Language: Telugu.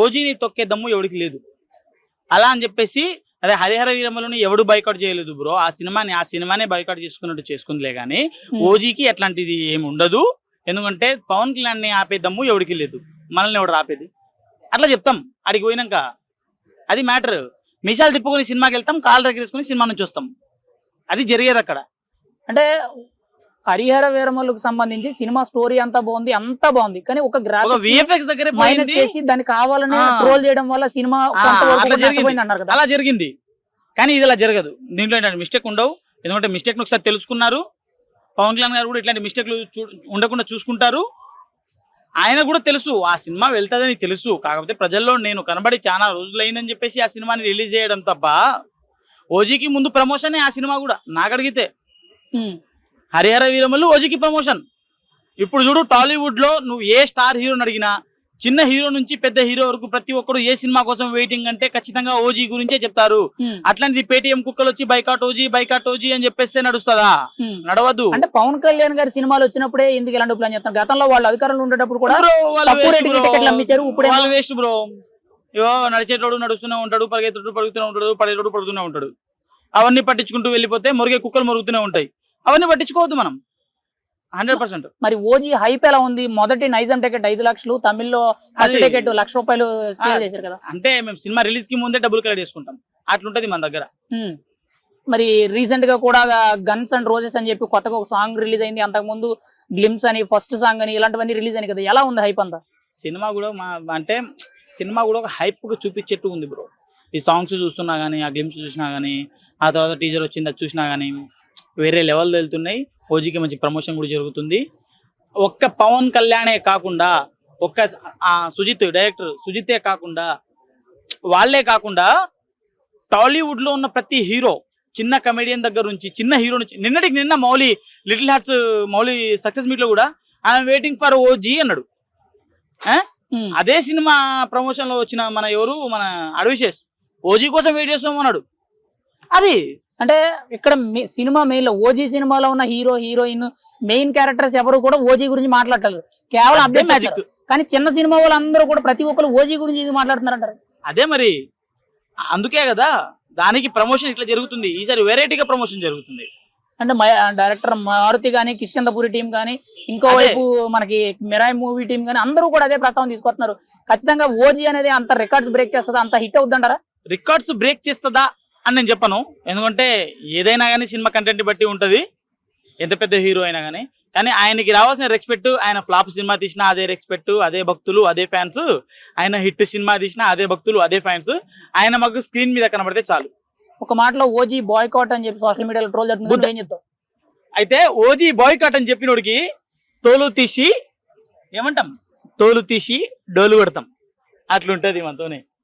ఓజీని తొక్కే దమ్ము ఎవడికి లేదు. అలా అని చెప్పేసి అదే హరిహర వీరమ్మలను ఎవడు బైకౌట్ చేయలేదు బ్రో ఆ సినిమాని ఆ సినిమానే బైకౌట్ చేసుకున్నట్టు చేసుకుందిలే కానీ. ఓజీకి అట్లాంటిది ఏమి ఉండదు. ఎందుకంటే పవన్ కళ్యాణ్ని ఆపే దమ్ము ఎవడికి లేదు. మనల్ని ఎవడు ఆపేది అట్లా చెప్తాం. అడిగి పోయినాక. అది మ్యాటర్ మిసాలు తిప్పుకొని సినిమాకి వెళ్తాం కాలు దగ్గరేసుకుని సినిమా నుంచి వస్తాం. అది జరిగేది అక్కడ. అంటే హరిహర వీరమల్లుకు సంబంధించి సినిమా స్టోరీ అంతా బాగుంది అంతా బాగుంది. కానీ ఒక గ్రాఫిక్స్ దగ్గరే మైనస్ చేసి దాన్ని కావాలని. ట్రోల్ చేయడం వల్ల సినిమా అన్నారు కదా. అలా జరిగింది. కానీ ఇది ఇలా జరగదు. దీంట్లో ఏంటంటే మిస్టేక్ ఉండవు. ఎందుకంటే మిస్టేక్ ఒకసారి తెలుసుకున్నారు. పవన్ కళ్యాణ్ గారు కూడా ఇట్లాంటి మిస్టేక్లు ఉండకుండా చూసుకుంటారు. ఆయన కూడా తెలుసు ఆ సినిమా వెళ్తుందని తెలుసు. కాకపోతే ప్రజల్లో నేను కనబడి చాలా రోజులైందని చెప్పేసి ఆ సినిమాని రిలీజ్ చేయడం తప్ప ఓజీకి ముందు ప్రమోషనే ఆ సినిమా కూడా. నాకు అడిగితే. హరిహర వీరమల్లు ఓజీకి ప్రమోషన్. ఇప్పుడు చూడు టాలీవుడ్లో నువ్వు ఏ స్టార్ హీరోని అడిగినా చిన్న హీరో నుంచి పెద్ద హీరో వరకు ప్రతి ఒక్కడు ఏ సినిమా కోసం వెయిటింగ్ అంటే ఖచ్చితంగా ఓజీ గురించే చెప్తారు. అట్లాంటిది పేటిఎం కుక్కలు వచ్చి బైకాట్ ఓజీ బైకాట్ ఓజీ అని చెప్పేస్తే నడుస్తుందా. నడవద్దు అంటే పవన్ కళ్యాణ్ గారి సినిమాలు వచ్చినప్పుడే ఎందుకు ఇలాంటి ప్లాన్ చేస్తున్నారు? గతంలో వాళ్ళు అధికారంలో ఉండేటప్పుడు కూడా వాళ్ళు వేస్ట్ బ్రో. ఇవో నడిచేటోడు నడుస్తూనే ఉంటాడు పరిగెత్తడు పరుగుతూనే ఉంటాడు పడేటోడు పడుతూనే ఉంటాడు. అవన్నీ పట్టించుకుంటూ వెళ్ళిపోతే మురిగే కుక్కలు మురుగుతూనే ఉంటాయి. అవన్నీ పట్టించుకోవద్దు మనం. Hundred percent. మరి ఓజీ హైప్ ఎలా ఉంది? మొదటి నైజాం టికెట్ ఐదు లక్షలు తమిళ్ళో ఫస్ట్ టికెట్ లక్ష రూపాయలు సేల్. చేశారు కదా. అంటే మేము సినిమా రిలీజ్కి ముందే డబ్బులు కలెక్ట్ చేసుకుంటాం. అట్లుంటది మన దగ్గర. మరి రీసెంట్గా కూడా గన్స్ అండ్ రోజెస్ అని చెప్పి కొత్తగా ఒక సాంగ్ రిలీజ్ అయింది. అంతకు ముందు గ్లిమ్స్ అని ఫస్ట్ సాంగ్ అని ఇలాంటివన్నీ రిలీజ్ అయినాయి కదా. ఎలా ఉంది హైప్ అంతా? సినిమా కూడా మా అంటే సినిమా కూడా ఒక హైప్ చూపించేట్టు ఉంది బ్రో. ఈ సాంగ్స్ చూస్తున్నా గానీ ఆ గ్లిమ్స్ చూసినా గానీ ఆ తర్వాత టీజర్ వచ్చింది అది చూసినా గానీ. వేరే లెవెల్ వెళ్తున్నాయి ఓజీకి మంచి ప్రమోషన్ కూడా జరుగుతుంది. ఒక్క పవన్ కళ్యాణే కాకుండా ఒక్క సుజిత్ డైరెక్టర్ సుజితే కాకుండా వాళ్ళే కాకుండా టాలీవుడ్లో ఉన్న ప్రతి హీరో చిన్న కమెడియన్ దగ్గర నుంచి చిన్న హీరో నుంచి నిన్నటికి నిన్న Mouli little hearts Mouli success మీట్లో కూడా ఐఎమ్ వెయిటింగ్ ఫర్ ఓజీ అన్నాడు. అదే సినిమా ప్రమోషన్లో వచ్చిన మన ఎవరు? మన అడవిశేష్. ఓజీ కోసం వెయిట్ చేస్తాం అన్నాడు అది అంటే ఇక్కడ సినిమా మెయిన్లో ఓజీ సినిమాలో ఉన్న హీరో హీరోయిన్ మెయిన్ క్యారెక్టర్స్ ఎవరు కూడా ఓజీ గురించి మాట్లాడలేదు కేవలం అదే మ్యాజిక్ కానీ చిన్న సినిమా వాళ్ళందరూ కూడా ప్రతి ఒక్కరు ఓజీ గురించి మాట్లాడుతున్నారంటారు? అదే మరి. అందుకే కదా దానికి ప్రమోషన్ ఇట్లా జరుగుతుంది. ఈసారి వెరైటీగా ప్రమోషన్ జరుగుతుంది. అంటే డైరెక్టర్ మారుతి గానీ కిష్కందపూరి టీం కానీ ఇంకో అదే. వైపు మనకి మిరాయ్ మూవీ టీం కానీ అందరూ కూడా అదే ప్రస్తావన తీసుకొస్తున్నారు. ఖచ్చితంగా ఓజీ అనేది అంత రికార్డ్స్ బ్రేక్ చేస్తుందా? అంత హిట్ అవుతుందంటారా రికార్డ్స్ బ్రేక్ చేస్తుందా? అని నేను చెప్పను. ఎందుకంటే ఏదైనా కానీ సినిమా కంటెంట్ బట్టి ఉంటది. ఎంత పెద్ద హీరో అయినా కానీ. కానీ ఆయనకి రావాల్సిన రెస్పెక్ట్ ఆయన ఫ్లాప్ సినిమా తీసినా అదే రెస్పెక్ట్ అదే భక్తులు అదే ఫ్యాన్స్ ఆయన హిట్ సినిమా తీసినా అదే భక్తులు అదే ఫ్యాన్స్ ఆయన మాకు స్క్రీన్ మీద కనబడితే చాలు. ఒక మాటలో ఓజీ బాయ్కాట్ అని చెప్పి సోషల్ మీడియాలో ట్రోల్ జరుగుతుంది. నువ్వేం చెప్తావు? అయితే ఓజీ బాయ్ కట్ అని చెప్పినోడికి తోలు తీసి ఏమంటాం? తోలు తీసి డోలు కొడతాం. అట్లుంటది మనతోనే.